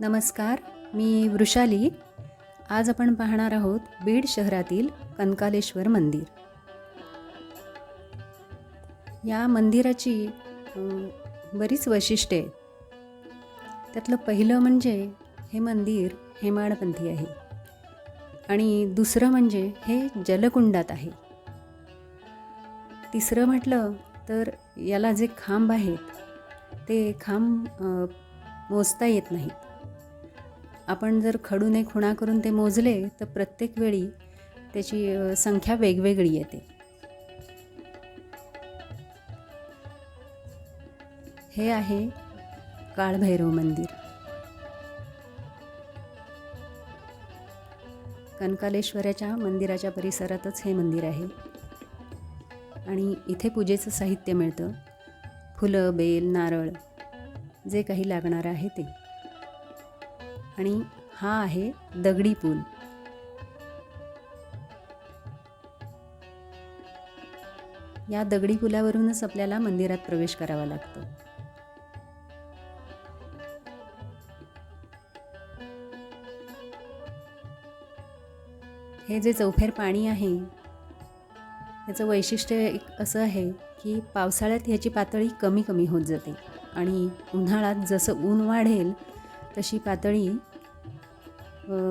नमस्कार मी वृषाली. आज आपण पाहणार आहोत बीड शहरातील कनकालेश्वर मंदिर. या मंदिराची बरीच वैशिष्ट्ये आहेत. त्यातलं पहिलं म्हणजे हे मंदिर हेमाडपंथी आहे. आणि दुसरं म्हणजे हे जलकुंडात आहे. तिसरं म्हटलं तर याला जे खांब आहेत ते खांब मोजता येत नाहीत. आपण जर खडूने खुणा करून ते मोजले तर प्रत्येक वेळी त्याची संख्या वेगवेगळी येते. हे आहे काळभैरव मंदिर. कनकालेश्वराच्या मंदिराच्या परिसरातच हे मंदिर आहे. आणि इथे पूजेचं साहित्य मिळतं. फुलं बेल नारळ जे काही लागणार आहे ते. आणि हा आहे दगडी पूल. या दगडी पुलावरूनच आपल्याला मंदिरात प्रवेश करावा लागतो. हे जे चौफेर पाणी आहे याचं वैशिष्ट्य एक असं आहे की पावसाळ्यात ह्याची पातळी कमी कमी होत जाते आणि उन्हाळ्यात जसं ऊन वाढेल तशी पातळी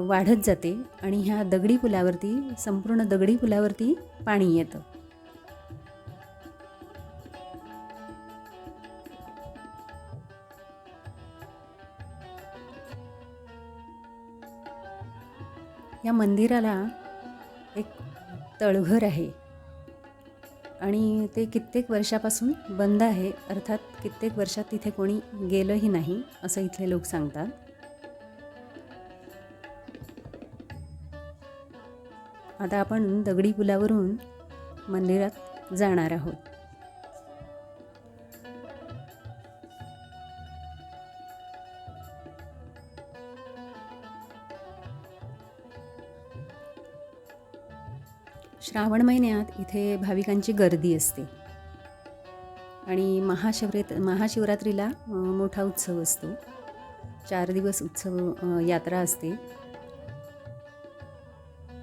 वाढत जाते आणि ह्या दगडी पुलावरती संपूर्ण दगडी पुलावरती पाणी येतं. या मंदिराला एक तळघर आहे. आणि ते कित्येक वर्षापासून बंद आहे. अर्थात कित्येक वर्षात तिथे कोणी गेलंही नाही असं इथले लोक सांगतात. आता आपण दगडी पुलावरून मंदिरात जाणार आहोत. श्रावण महिन्यात इथे भाविकांची गर्दी असते. आणि महाशिवरेत महाशिवरात्रीला मोठा उत्सव असतो. चार दिवस उत्सव यात्रा असते.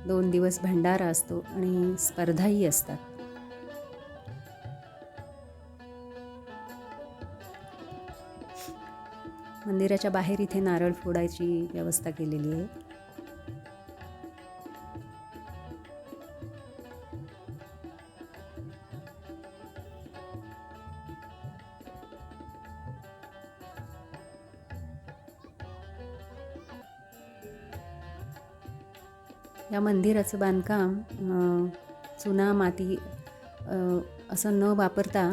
दोन दिवस भंडारा असतो आणि स्पर्धाही असतात. मंदिराच्या बाहेर इथे नारळ फोडायची व्यवस्था केलेली आहे. या मंदिराचं बांधकाम चुना माती असं न वापरता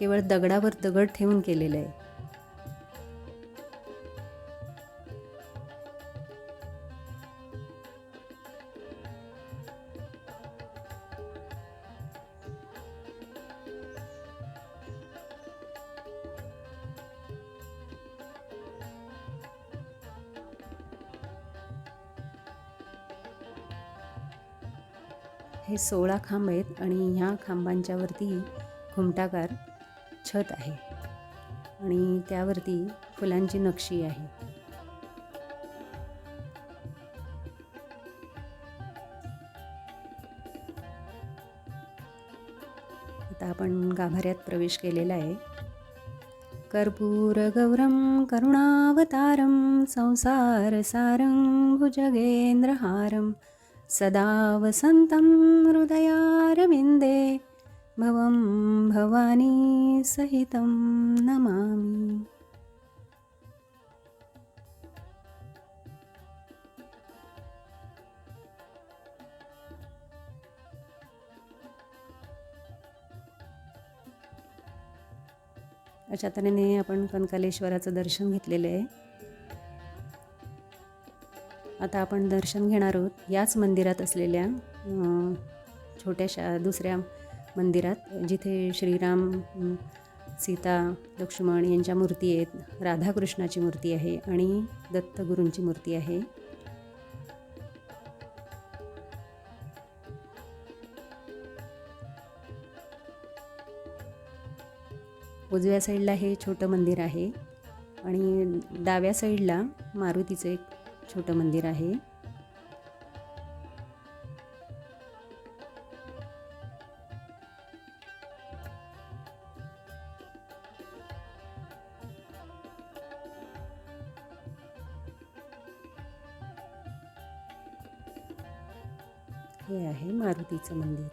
केवळ दगडावर दगड ठेवून केलेलं आहे. हे सोळा खांब आहेत आणि ह्या खांबांच्यावरती घुमटाकार छत आहे. आणि त्यावरती फुलांची नक्षी आहे. आता आपण गाभाऱ्यात प्रवेश केलेला आहे. कर्पूरगौरं करुणावतारं संसारसारं भुजगेन्द्रहारं सदा वसन्तं हृदयारविन्दे भवं भवानी सहितं नमामि। अशा तऱ्हेने आपण कनकालेश्वराचं दर्शन घेतलेलं आहे. आता आपण दर्शन घेणार आहोत याच मंदिरात असलेल्या छोट्याशा दुसऱ्या मंदिरात जिथे श्रीराम सीता लक्ष्मण यांच्या मूर्ती आहेत राधाकृष्णाची मूर्ती आहे आणि दत्तगुरूंची मूर्ती आहे. उजव्या साईडला हे छोटं मंदिर आहे आणि डाव्या साईडला मारुतीचं एक छोटं मंदिर आहे. हे आहे मारुतीचं मंदिर.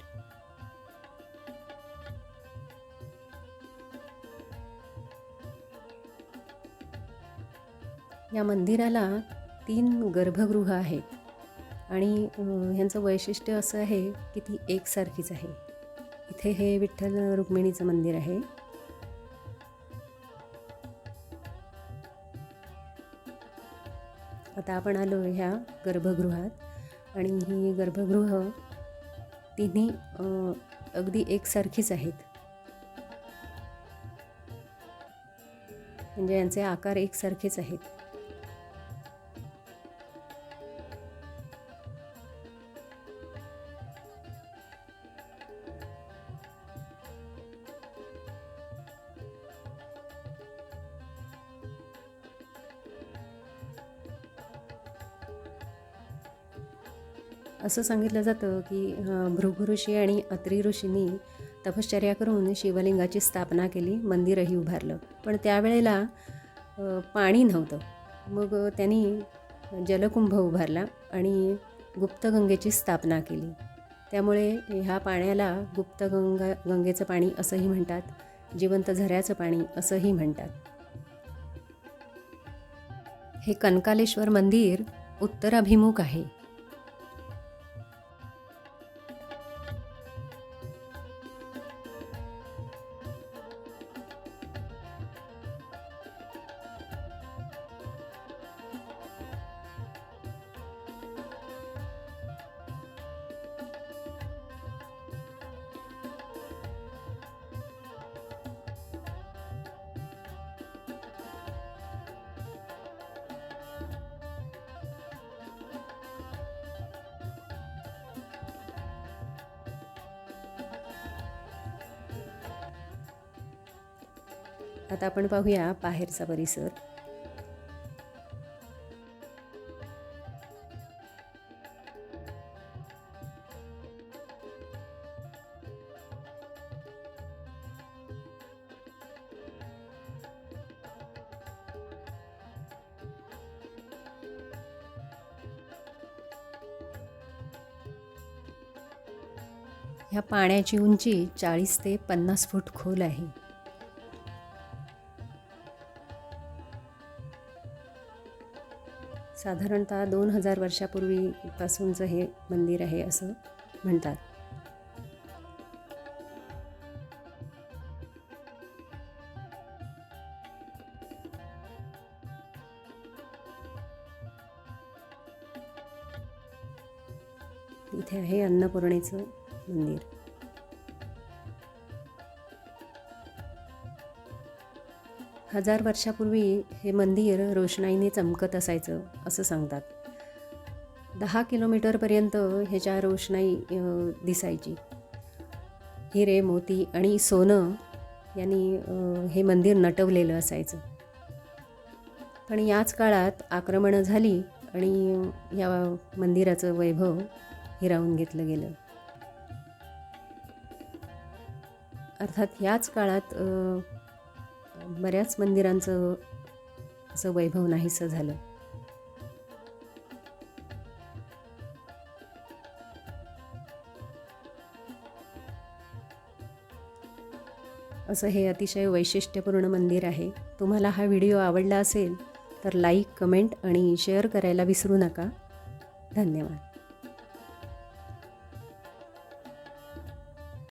या मंदिराला तीन गर्भगृह आहेत आणि ह्यांचं वैशिष्ट्य असं आहे की ती एकसारखीच आहे. इथे हे विठ्ठल रुक्मिणीचं मंदिर आहे. आता आपण आलो ह्या गर्भगृहात आणि ही गर्भगृह तिन्ही अगदी एकसारखीच आहेत. म्हणजे यांचे आकार एकसारखेच आहेत. असं सांगितलं जातं की अ, भृगु ऋषी आणि अत्री ऋषींनी तपश्चर्या करून शिवलिंगाची स्थापना केली मंदिरही उभारलं. पण त्यावेळेला पाणी नव्हतं. मग त्यांनी जलकुंभ उभारला आणि गुप्तगंगेची स्थापना केली. त्यामुळे ह्या पाण्याला गुप्तगंगा गंगेचं पाणी असंही म्हणतात जिवंत झऱ्याचं पाणी असंही म्हणतात. हे कनकालेश्वर मंदिर उत्तराभिमुख आहे. आता आपण पाहूया बाहेरचा परिसर. ह्या पाण्याची उंची चाळीस ते पन्नास फूट खोल आहे. साधारणतः दोन हजार वर्षापूर्वीपासूनचं हे मंदिर आहे असं म्हणतात. इथे आहे अन्नपूर्णेचं मंदिर. हजार वर्षापूर्वी हे मंदिर रोषणाईने चमकत असायचं असं सांगतात. दहा किलोमीटरपर्यंत ह्याच्या रोषणाई दिसायची. हिरे मोती आणि सोनं यांनी हे मंदिर नटवलेलं असायचं. पण याच काळात आक्रमणं झाली आणि या मंदिराचं वैभव हिरावून घेतलं गेलं. अर्थात याच काळात बऱ्याच मंदिरांचं असं वैभव नाहीसं झालं. असं हे अतिशय वैशिष्ट्यपूर्ण मंदिर आहे. तुम्हाला हा व्हिडिओ आवडला असेल तर लाईक कमेंट आणि शेअर करायला विसरू नका. धन्यवाद.